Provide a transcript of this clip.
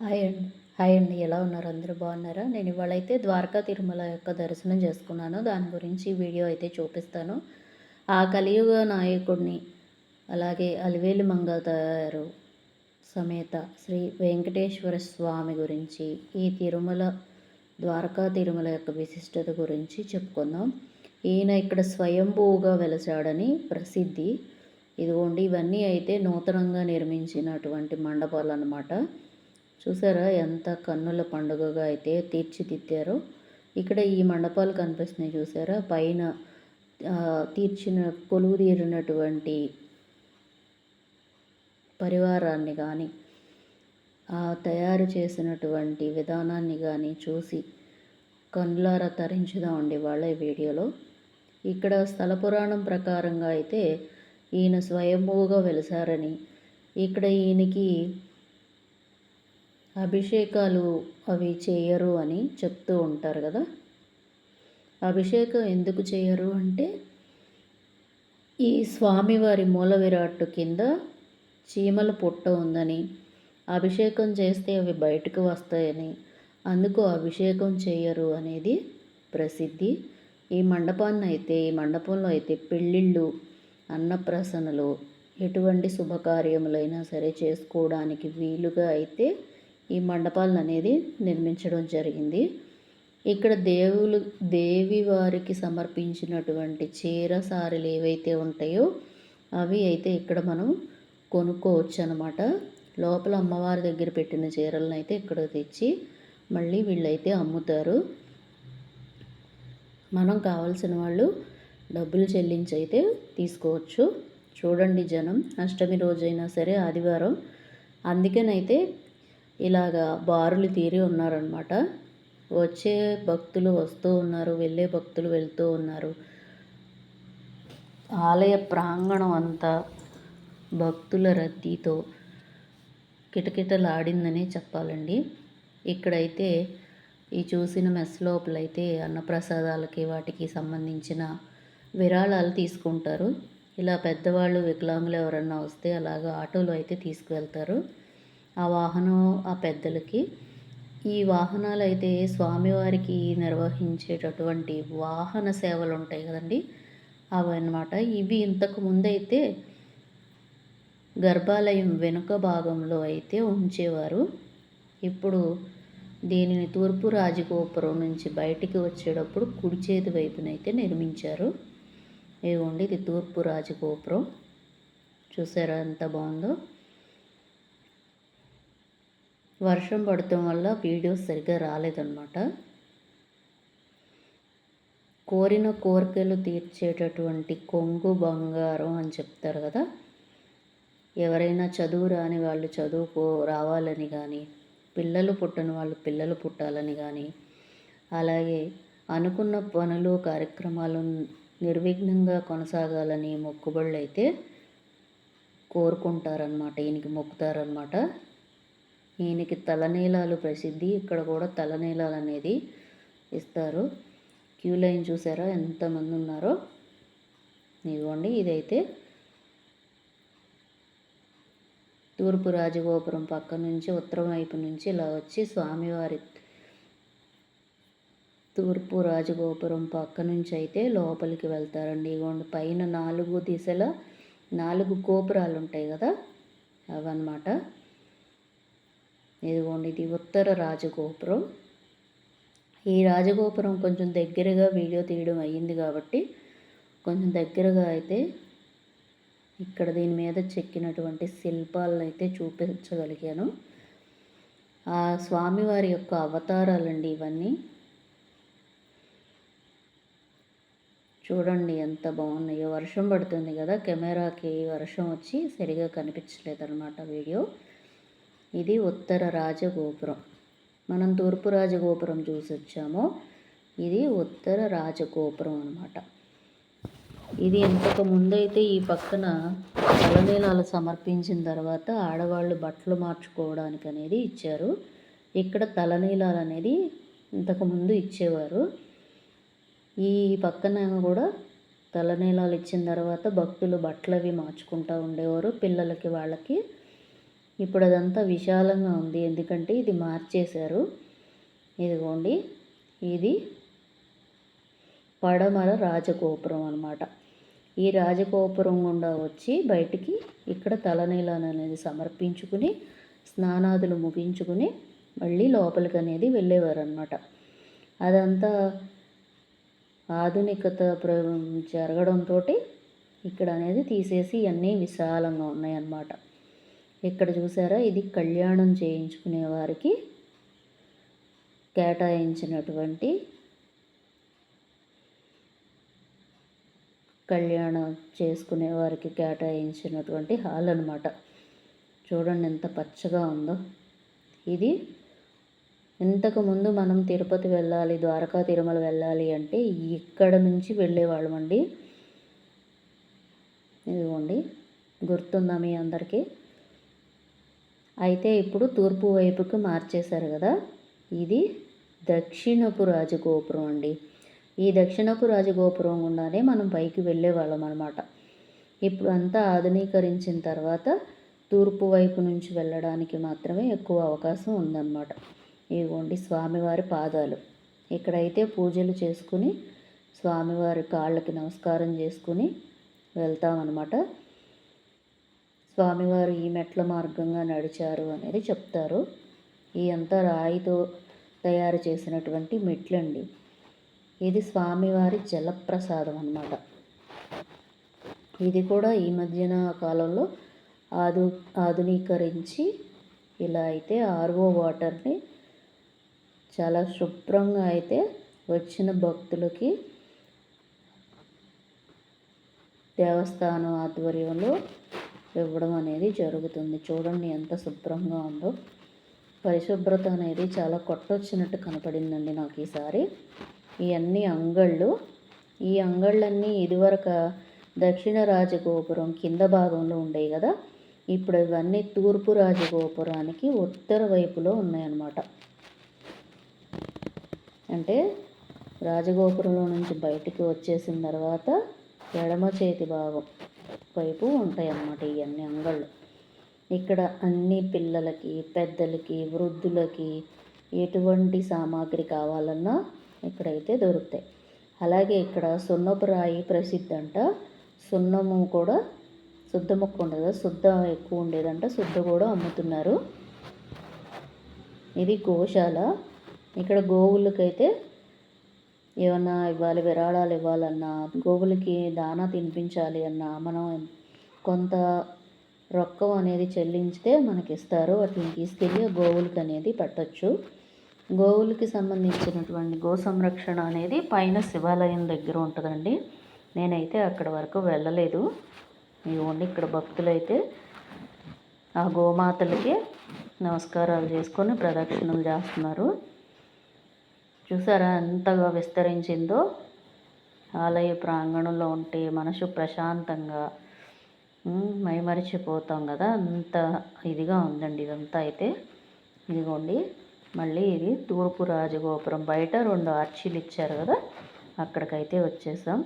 Hi అండి. Hi అండి. ఎలా ఉన్నారు? అందరూ బాగున్నారా? నేను ఇవాళ అయితే ద్వారకా తిరుమల యొక్క దర్శనం చేసుకున్నాను. దాని గురించి వీడియో అయితే చూపిస్తాను. ఆ కలియుగ నాయకుడిని అలాగే అలివేలు మంగతారు సమేత శ్రీ వెంకటేశ్వర స్వామి గురించి ఈ తిరుమల ద్వారకా తిరుమల యొక్క విశిష్టత గురించి చెప్పుకుందాం. ఈయన ఇక్కడ స్వయంభూగా వెలసాడని ప్రసిద్ధి. ఇదిగోండి ఇవన్నీ అయితే నూతనంగా నిర్మించినటువంటి మండపాలు అన్నమాట చూసారా? ఎంత కన్నుల పండుగగా అయితే తీర్చిదిద్దారో. ఇక్కడ ఈ మండపాలు కనిపిస్తున్నాయి చూసారా? పైన తీర్చిన కొలువు తీరినటువంటి పరివారాన్ని కానీ తయారు చేసినటువంటి విధానాన్ని కానీ చూసి కన్నులారా తరించుదామండి వాళ్ళ వీడియోలో. ఇక్కడ స్థల పురాణం ప్రకారంగా అయితే ఈయన స్వయంభూగా వెలిసారని ఇక్కడ ఈయనకి అభిషేకాలు అవి చేయరు అని చెప్తూ ఉంటారు కదా. అభిషేకం ఎందుకు చేయరు అంటే ఈ స్వామివారి మూల విరాట్టు కింద చీమల పుట్ట ఉందని అభిషేకం చేస్తే అవి బయటకు వస్తాయని అందుకు అభిషేకం చేయరు అనేది ప్రసిద్ధి. ఈ మండపాన్ని అయితే ఈ మండపంలో అయితే పెళ్ళిళ్ళు అన్నప్రసనలు ఎటువంటి శుభకార్యములైనా సరే చేసుకోవడానికి వీలుగా అయితే ఈ మండపాలను అనేది నిర్మించడం జరిగింది. ఇక్కడ దేవులు దేవి వారికి సమర్పించినటువంటి చీర సారీలు ఏవైతే ఉంటాయో అవి అయితే ఇక్కడ మనం కొనుక్కోవచ్చు అనమాట లోపల అమ్మవారి దగ్గర పెట్టిన చీరలను అయితే ఇక్కడ తెచ్చి మళ్ళీ వీళ్ళైతే అమ్ముతారు. మనం కావాల్సిన వాళ్ళు డబ్బులు చెల్లించి అయితే తీసుకోవచ్చు. చూడండి జనం అష్టమి రోజైనా సరే ఆదివారం. అందుకనైతే ఇలాగా బారులు తీరి ఉన్నారనమాట వచ్చే భక్తులు వస్తూ ఉన్నారు వెళ్ళే భక్తులు వెళ్తూ ఉన్నారు. ఆలయ ప్రాంగణం అంతా భక్తుల రద్దీతో కిటకిటలాడిందనే చెప్పాలండి. ఇక్కడైతే ఈ చూసిన మెస్ లోపలైతే అన్నప్రసాదాలకి వాటికి సంబంధించిన విరాళాలు తీసుకుంటారు. ఇలా పెద్దవాళ్ళు వికలాంగులు ఎవరన్నా వస్తే అలాగా ఆటోలో అయితే తీసుకువెళ్తారు. ఆ వాహనం ఆ పెద్దలకి. ఈ వాహనాలు అయితే స్వామివారికి నిర్వహించేటటువంటి వాహన సేవలు ఉంటాయి కదండి. అవి అన్నమాట ఇవి ఇంతకు ముందైతే గర్భాలయం వెనుక భాగంలో అయితే ఉంచేవారు. ఇప్పుడు దీనిని తూర్పు రాజగోపురం నుంచి బయటికి వచ్చేటప్పుడు కుడి చేతి వైపునైతే నిర్మించారు. ఇవ్వండి ఇది తూర్పు రాజగోపురం. చూసారా ఎంత బాగుందో? వర్షం పడటం వల్ల వీడియోస్ సరిగ్గా రాలేదన్నమాట. కోరిన కోరికలు తీర్చేటటువంటి కొంగు బంగారం అని చెప్తారు కదా. ఎవరైనా చదువు రాని వాళ్ళు చదువుకో రావాలని కానీ పిల్లలు పుట్టని వాళ్ళు పిల్లలు పుట్టాలని కానీ అలాగే అనుకున్న పనులు కార్యక్రమాలు నిర్విఘ్నంగా కొనసాగాలని మొక్కుబళ్ళు అయితే కోరుకుంటారనమాట ఈయనకి మొక్కుతారనమాట ఈయనకి తలనీలాలు ప్రసిద్ధి. ఇక్కడ కూడా తలనీలాలు అనేది ఇస్తారు. క్యూ లైన్ చూసారా? ఎంతమంది ఉన్నారో? ఇదిగోండి ఇదైతే తూర్పు రాజగోపురం పక్క నుంచి ఉత్తరం వైపు నుంచి ఇలా వచ్చి స్వామివారి తూర్పు రాజగోపురం పక్క నుంచి అయితే లోపలికి వెళ్తారండి. ఇదిగోండి పైన నాలుగు దిశల నాలుగు గోపురాలు ఉంటాయి కదా? అవన్నమాట. ఇదిగోండి ఇది ఉత్తర రాజగోపురం. ఈ రాజగోపురం కొంచెం దగ్గరగా వీడియో తీయడం అయ్యింది కాబట్టి కొంచెం దగ్గరగా అయితే ఇక్కడ దీని మీద చెక్కినటువంటి శిల్పాలను అయితే చూపించగలిగాను. ఆ స్వామివారి యొక్క అవతారాలండి ఇవన్నీ. చూడండి ఎంత బాగున్నాయో. వర్షం పడుతుంది కదా కెమెరాకి వర్షం వచ్చి సరిగా కనిపించలేదన్నమాట వీడియో. ఇది ఉత్తర రాజగోపురం. మనం తూర్పు రాజగోపురం చూసి వచ్చామో ఇది ఉత్తర రాజగోపురం అనమాట ఇది ఇంతకు ముందైతే ఈ పక్కన తలనీలాలు సమర్పించిన తర్వాత ఆడవాళ్ళు బట్టలు మార్చుకోవడానికి అనేది ఇచ్చారు. ఇక్కడ తలనీలాలు అనేది ఇంతకుముందు ఇచ్చేవారు. ఈ పక్కన కూడా తలనీలాలు ఇచ్చిన తర్వాత భక్తులు బట్టలు అవి మార్చుకుంటూ ఉండేవారు. పిల్లలకి వాళ్ళకి ఇప్పుడు అదంతా విశాలంగా ఉంది. ఎందుకంటే ఇది మార్చేశారు. ఇదిగోండి. ఇది పడమర రాజగోపురం అనమాట ఈ రాజగోపురం గుండా వచ్చి బయటికి ఇక్కడ తలనీలాన్ని అనేది సమర్పించుకుని స్నానాదులు ముగించుకుని మళ్ళీ లోపలికి అనేది వెళ్ళేవారనమాట అదంతా ఆధునికత ప్ర జరగడంతో ఇక్కడ అనేది తీసేసి అన్నీ విశాలంగా ఉన్నాయన్నమాట. ఇక్కడ చూసారా? ఇది కళ్యాణం చేయించుకునే వారికి కేటాయించినటువంటి కళ్యాణం చేసుకునే వారికి కేటాయించినటువంటి హాల్ అనమాట చూడండి ఎంత పచ్చగా ఉందో. ఇది ఇంతకుముందు మనం తిరుపతి వెళ్ళాలి ద్వారకా తిరుమల వెళ్ళాలి అంటే ఇక్కడ నుంచి వెళ్ళేవాళ్ళమండి. ఇదిగోండి గుర్తుందా మీ అందరికీ? అయితే ఇప్పుడు తూర్పు వైపుకి మార్చేశారు కదా. ఇది దక్షిణపు రాజగోపురం అండి. ఈ దక్షిణపు రాజగోపురం గుండానే మనం పైకి వెళ్ళేవాళ్ళం అనమాట ఇప్పుడు అంతా ఆధునీకరించిన తర్వాత తూర్పు వైపు నుంచి వెళ్ళడానికి మాత్రమే ఎక్కువ అవకాశం ఉందన్నమాట. ఇవ్వండి స్వామివారి పాదాలు. ఇక్కడైతే పూజలు చేసుకుని స్వామివారి కాళ్ళకి నమస్కారం చేసుకుని వెళ్తామన్నమాట. స్వామివారు ఈ మెట్ల మార్గంగా నడిచారు అనేది చెప్తారు. ఈ అంతా రాయితో తయారు చేసినటువంటి మెట్లండి. ఇది స్వామివారి జలప్రసాదం అన్నమాట. ఇది కూడా ఈ మధ్యన కాలంలో ఆధు ఆధునీకరించి ఇలా అయితే ఆర్ఓ వాటర్ని చాలా శుభ్రంగా అయితే వచ్చిన భక్తులకి దేవస్థానం ఆధ్వర్యంలో ఇవ్వడం అనేది జరుగుతుంది. చూడండి ఎంత శుభ్రంగా ఉందో. పరిశుభ్రత అనేది చాలా కొట్టొచ్చినట్టు కనపడిందండి నాకు ఈసారి. ఇవన్నీ అంగళ్ళు ఈ అంగళ్ళన్నీ ఇదివరకు దక్షిణ రాజగోపురం కింద భాగంలో ఉండేవి కదా. ఇప్పుడు ఇవన్నీ తూర్పు రాజగోపురానికి ఉత్తర వైపులో ఉన్నాయన్నమాట. అంటే రాజగోపురంలో నుంచి బయటికి వచ్చేసిన తర్వాత ఎడమ చేతి భాగం. వైపు ఉంటాయి అన్నమాట ఇవన్నీ అంగళ్ళు. ఇక్కడ అన్ని పిల్లలకి పెద్దలకి వృద్ధులకి ఎటువంటి సామాగ్రి కావాలన్నా ఇక్కడైతే దొరుకుతాయి. అలాగే ఇక్కడ సున్నపు రాయి ప్రసిద్ధి అంట. సున్నము కూడా శుద్ధ మొక్క ఉండదు. శుద్ధ ఎక్కువ ఉండేదంట. శుద్ధ కూడా అమ్ముతున్నారు. ఇది గోశాల. ఇక్కడ గోవులకైతే ఏమన్నా ఇవ్వాలి విరాళాలు ఇవ్వాలన్నా గోవులకి దానా తినిపించాలి అన్నా మనం కొంత రొక్కం అనేది చెల్లించితే మనకి ఇస్తారు వాటిని తీసుకెళ్ళి గోవులకి అనేది పెట్టచ్చు. గోవులకి సంబంధించినటువంటి గో సంరక్షణ అనేది పైన శివాలయం దగ్గర ఉంటుందండి. నేనైతే అక్కడ వరకు వెళ్ళలేదు. ఇవ్వండి ఇక్కడ భక్తులైతే ఆ గోమాతలకి నమస్కారాలు చేసుకొని ప్రదక్షిణలు చేస్తున్నారు. చూసారా ఎంతగా విస్తరించిందో? ఆలయ ప్రాంగణంలో ఉంటే మనసు ప్రశాంతంగా మైమరిచిపోతాం కదా? అంత ఇదిగా ఉందండి ఇదంతా అయితే. ఇదిగోండి మళ్ళీ ఇది తూర్పు రాజగోపురం. బయట రెండు ఆర్చీలు ఇచ్చారు కదా? అక్కడికైతే వచ్చేసాం.